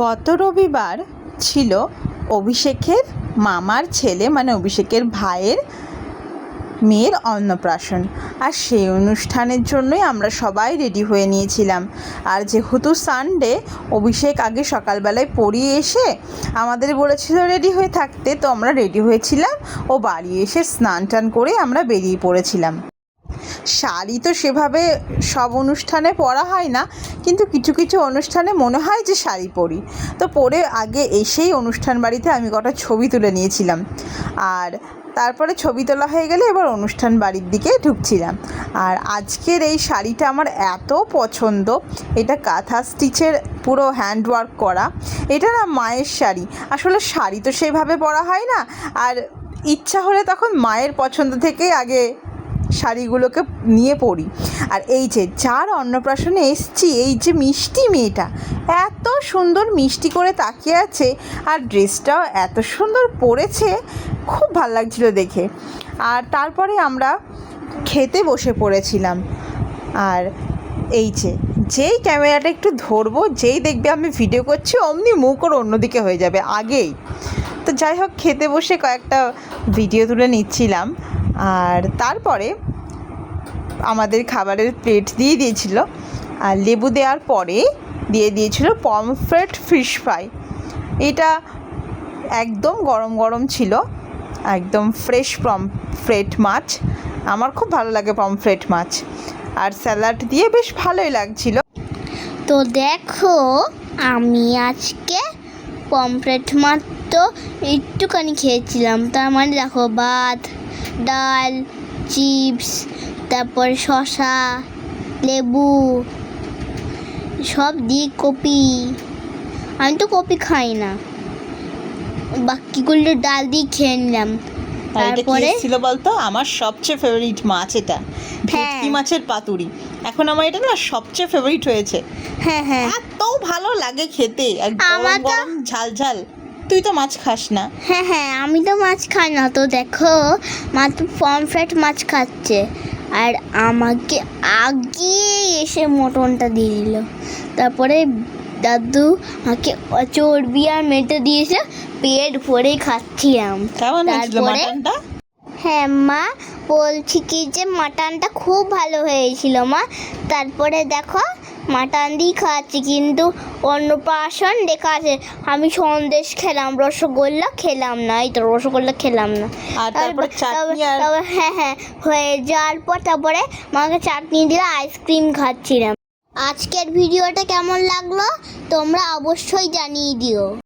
গত রবিবার ছিল অভিষেকের মামার ছেলে মানে অভিষেকের ভাইয়ের মেয়ের অন্নপ্রাশন। আর সেই অনুষ্ঠানের জন্যই আমরা সবাই রেডি হয়ে নিয়েছিলাম। আর যেহেতু সানডে অভিষেক আগে সকালবেলায় পড়িয়ে এসে আমাদের বলেছিল রেডি হয়ে থাকতে, তো আমরা রেডি হয়েছিলাম ও বাড়ি এসে স্নান টান করে আমরা বেরিয়ে পড়েছিলাম। শাড়ি তো সেভাবে সব অনুষ্ঠানে পরা হয় না, কিন্তু কিছু কিছু অনুষ্ঠানে মনে হয় যে শাড়ি পরি। তো পরে আগে এসেই অনুষ্ঠান বাড়িতে আমি কটা ছবি তুলে নিয়েছিলাম। আর তারপরে ছবি তোলা হয়ে গেলে এবার অনুষ্ঠান বাড়ির দিকে ঢুকছিলাম। আর আজকের এই শাড়িটা আমার এত পছন্দ, এটা কাঁথা স্টিচের পুরো হ্যান্ডওয়ার্ক করা। এটা না মায়ের শাড়ি। আসলে শাড়ি তো সেইভাবে পরা হয় না। আর ইচ্ছা হলে তখন মায়ের পছন্দ থেকেই আগে শাড়িগুলোকে নিয়ে পড়ি। আর এই যে যার অন্নপ্রাশনে এসছি, এই যে মিষ্টি মেয়েটা, এত সুন্দর মিষ্টি করে তাকিয়ে আছে আর ড্রেসটাও এত সুন্দর পরেছে, খুব ভালো লাগছিল দেখে। আর তারপরে আমরা খেতে বসে পড়েছিলাম। আর এই যে, যেই ক্যামেরাটা একটু ধরবো, যেই দেখবে আমি ভিডিও করছি, অমনি মুখ ওর অন্যদিকে হয়ে যাবে, আগেই। তো যাই হোক, খেতে বসে কয়েকটা ভিডিও তুলে নিচ্ছিলাম। আর তারপরে আমাদের খাবারের প্লেট দিয়ে দিয়েছিল। আর লেবু দেওয়ার পরে দিয়ে দিয়েছিল পমফ্রেট ফিশ ফ্রাই এটা একদম গরম গরম ছিল, একদম ফ্রেশ পমফ্রেট মাছ। আমার খুব ভালো লাগে পমফ্রেট মাছ। আর স্যালাড দিয়ে বেশ ভালোই লাগছিল। তো দেখো, আমি আজকে পমফ্রেট মাছ তো একটুখানি খেয়েছিলাম। তার মানে দেখো, ভাত, ডাল, চিপস তারপর শসা লেবু সব দিয়ে কপি। আমি তো কপি খাই না। বাকিগুলো ডাল দিয়ে খেয়ে নিলাম। তারপরে? ছিল বলতো? আমার সবচেয়ে ফেভারিট মাছ এটা। ভেটকি হ্যাঁ। মাছের পাতুরি। এখন আমার এটা না সবচেয়ে ফেভারিট হয়েছে। হ্যাঁ হ্যাঁ। এত ভালো লাগে খেতে। আর আমার গরম ঝাল ঝাল। তুই তো মাছ খাস না। হ্যাঁ হ্যাঁ আমি তো মাছ খাই না। তো দেখো মা তো পমফ্রেট মাছ খাচ্ছে। আর আমাকে আগে এসে মটনটা দিয়ে দিল। তারপরে দাদু আমাকে চর্বি আর মেটে দিয়েছে পেট ভরে খাচ্ছিলাম। তারপরে? হ্যাঁ মা বলছি কি যে মাটনটা খুব ভালো হয়েছিল মা। তারপরে দেখো মাটন দিয়ে খাচ্ছি কিন্তু অন্নপ্রাশন লেখা আছে। আমি সন্দেশ খেলাম রসগোল্লা খেলাম না এই তো রসগোল্লা খেলাম না। আর তারপরে চাটনি আর তারপর হ্যাঁ হ্যাঁ হয়ে যাওয়ার পর তারপরে মাকে চাটনি দিয়ে আইসক্রিম খাচ্ছিলাম। আজকের ভিডিওটা কেমন লাগল? তোমরা অবশ্যই জানিয়ে দিও।